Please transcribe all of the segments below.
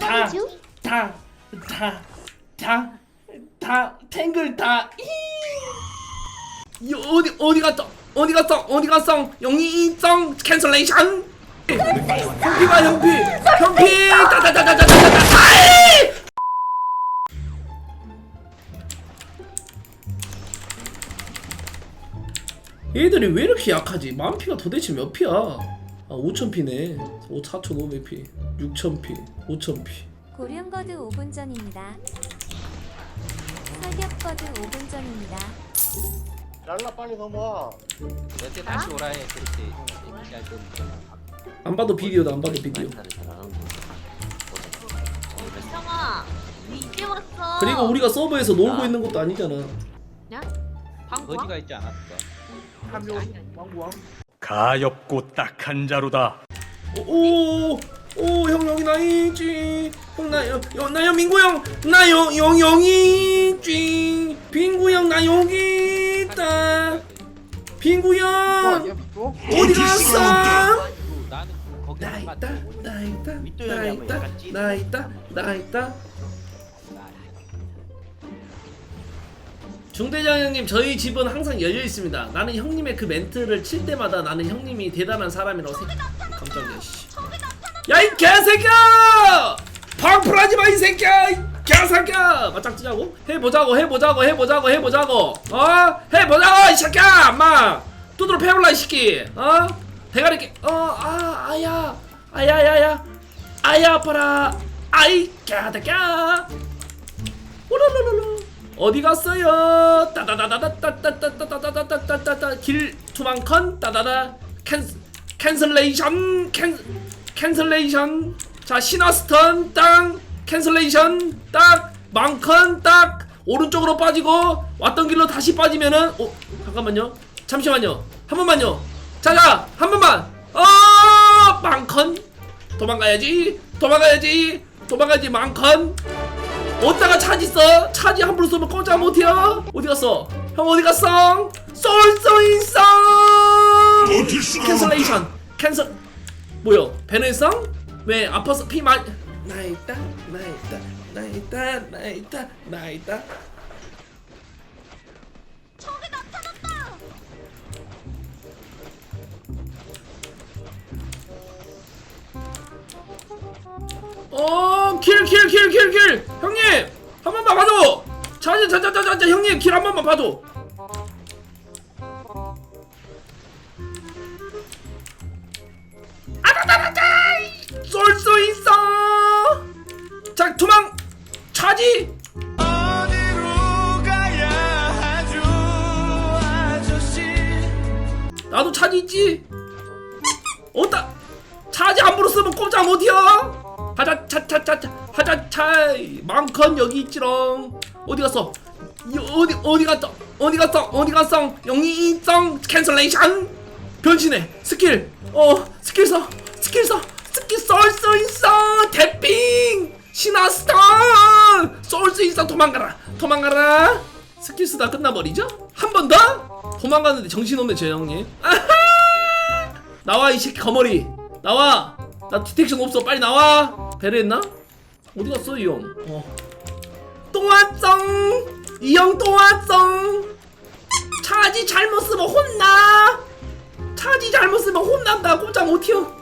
말이죠? 다, 다, 다, 다, 탱글 다. 이 어디 어디 갔어? 어디 갔어? 어디 갔어? 영이 이정 캔슬레이션. 현피가 현피, 현피, 다다다다다다다. 얘들이 왜 이렇게 약하지? 만피가 도대체 몇 피야? 아 5천피네 5 4,500피 6천피 5천피 고령거드 5분 전입니다. 사격거드 5분 전입니다. 랄라 빨리 넘어와. 여태 다시 오라 해 얘기할 때 안 봐도 비디오다 안 봐도 비디오 형아 이제 왔어. 그리고 우리가 서버에서 놀고 있는 것도 아니잖아 야? 방구? 거지가 있지 않았어 가엾고 딱한 자루다. 오 오 형 여기 나 있지. 형나나 민구 형나영 영이 있지. 빙구 형 나 여기 있다. 빙구 형. 어디 갔어? 나안 있다 나 있다 나 있다. 나 있다 나 있다 중대장 형님 저희 집은 항상 열려 있습니다. 나는 형님의 그 멘트를 칠 때마다 나는 형님이 대단한 사람이라고 생각. 깜짝이야 씨. 야 이 개새끼야! 방풀하지 마 이 새끼야! 이 개새끼야! 맞짱 뜨자고? 해보자고 해보자고 해보자고 해보자고 어? 해보자고 이 새끼야! 엄마 두드러 패올라 이 새끼 어? 대가리 깨 어 아 아야 아야야야 아야 아파라 아이 개새끼야 오로로로로 어디 갔어요? 따다다다다다다다다다다다다다 길 투망컨 따다다 캔 캔슬레이션 캔 캔슬레이션 자 시나스턴 땅 캔슬레이션 딱 망컨 딱 오른쪽으로 빠지고 왔던 길로 다시 빠지면은 어 잠깐만요 잠시만요 한 번만요 자자 한 번만 어 망컨 도망가야지 도망가야지 도망가야지 망컨 어디다가 차지 써? 차지 함부로 쏘면 꼼짝 못해요? 어디 갔어? 형 어디 갔어? 수 있어! 캔슬레이션 캔슬 뭐요? 배내성? 왜 아파서 피 많이 나 있다 나 있다 나 있다 나 있다 나 있다 어, 킬, 킬, 킬, 킬, 킬! 형님! 한 번만 봐줘! 자, 자, 자, 자, 자, 자, 형님, 킬 한 번만 봐줘! 아다다다다! 쏠수 있어! 자, 도망! 차지! 나도 차지 있지? 어따! 차지 함부로 쓰면 꼼짝 못이야! 하자 차차차차 하자 차 망컨 여기 있지롱. 어디 갔어? 이 어디 어디 갔어? 어디 갔어? 어디 갔어? 이정 캔슬레이션 변신해. 스킬. 어 스킬 써. 스킬 써. 스킬 쏠 수 있어. 대핑. 시나스턴 쏠수 있어. 도망가라. 도망가라. 스킬 쓰다 끝나버리죠? 한 번 더? 도망가는데 정신없네 저 형님. 아하! 나와 이 새끼 거머리. 나와 나 디텍션 없어. 빨리 나와. 배려했나? 어디 갔어 이 형? 어. 또 왔쩡 이 형 또 왔쩡 차지 잘못 쓰면 혼나! 차지 잘못 쓰면 혼난다. 꼼짝 못해요.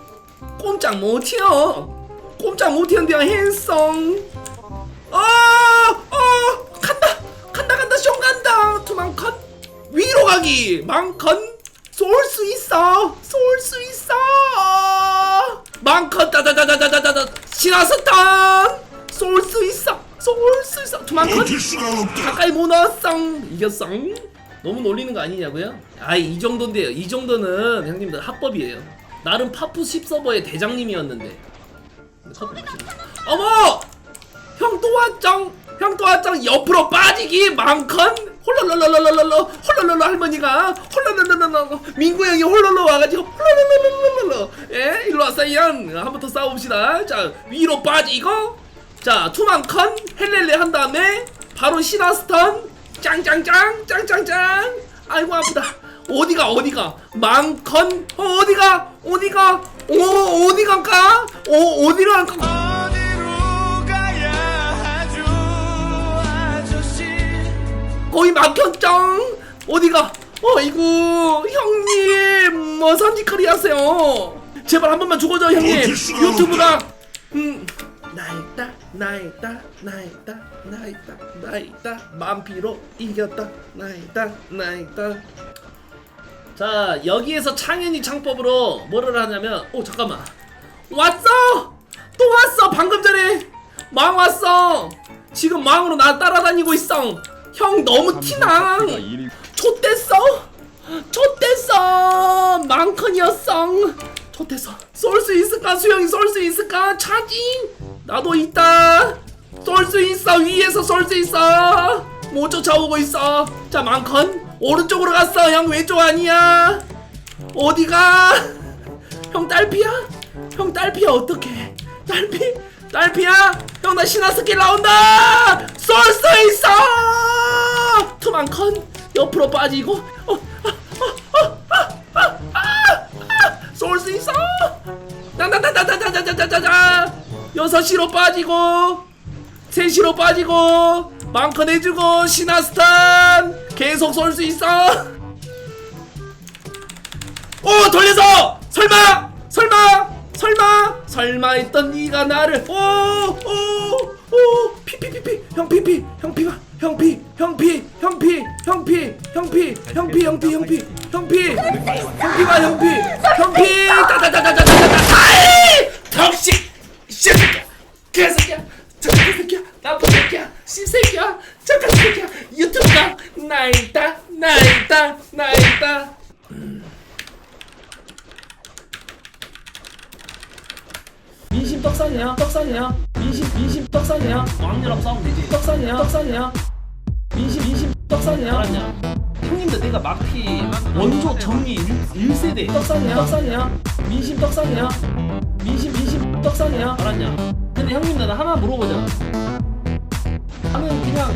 꼼짝 못해요. 꼼짝 못해요. hen성 어, 어, 간다! 간다 간다. 숑 간다. 투망컨. 위로 가기. 망컨. 쏠 수 있어. 쏠 수 있어 망컨 따다다다다다다 시나스탄 쏠 수 있어. 쏠 수 있어. 투망컨 가까이 못 왔어. 이겼어. 너무 놀리는 거 아니냐고요? 아이 이 정도인데요. 이 정도는 형님들 합법이에요. 나름 파푸 10서버의 대장님이었는데. 마시네. 어머! 형 또 왔쩡 형 또 왔쩡 옆으로 빠지기 많건 홀랄랄랄랄랄라 홀랄랄라 할머니가 홀랄랄랄랄라 민구 형이 홀랄라 와가지고 홀랄랄랄랄랄라 예 일로 왔어요 한번 더 싸웁시다. 자 위로 빠지고 자 투망컨 헬렐레 한 다음에 바로 시나스턴. 짱짱짱 짱짱짱. 아이고 아프다. 어디가 어디가? 망컨 어, 어디가? 어디가? 오 어디 갈까 어 어디로 갈 막혔쩡 어디가? 어이구 형님 뭐 선지거리 하세요? 제발 한 번만 죽어줘 형님. 유튜브가 음. 나있다 나있다 나있다 나있다 나있다 만피로 이겼다. 나있다 나있다 자 여기에서 창현이 창법으로 뭐를 하냐면 오 잠깐만. 왔어! 또 왔어 방금 전에! 망 왔어! 지금 망으로 나 따라다니고 있어 형 너무 티나. 좆됐어? 좆됐어. 망컨이었어. 좆됐어. 쏠 수 있을까? 수영이 쏠 수 있을까? 차징! 나도 있다. 쏠 수 있어. 위에서 쏠 수 있어. 못 쫓아오고 있어. 자 망컨. 오른쪽으로 갔어. 형 왼쪽 아니야. 어디가? 형 딸피야? 형 딸피야 어떡해? 딸피 딸피야? 형 나 신화 스킬 나온다! 쏠 수 있어! 투망컨 옆으로 빠지고 어, 쏠수 있어! 나나나나나나나나나나 여섯 시로 빠지고 세 시로 빠지고 망컨 해주고 신화스탄 계속 쏠 수 있어! 오 돌려서! 설마! 설마! 설마 설마 했던 네가 나를 오오오 피피피피 형 피피 형 피가 형 피 형 피 형 피 형 피 형 피 형 피 형 피 형 피 형 피 형 피가 형 피 형 피 따다다다다다다 아이 덕식 씨새끼야 개새끼야 저런 새끼야 나쁜 새끼야 씨새끼야 저런 새끼야 유튜브가 나 있다 나 있다 나 있다 민심 떡상이야 떡상이야 민심 민심 떡상이야 왕녀랑 싸우면 되지. 떡상이야 떡상이야 민심 민심 떡상이야 알았냐? 형님들 내가 막피 원조 정리 1, 세대. 떡상이야 떡상이야 민심 떡상이야 민심 민심 떡상이야 알았냐? 근데 형님들 나 하나 물어보자. 나는 그냥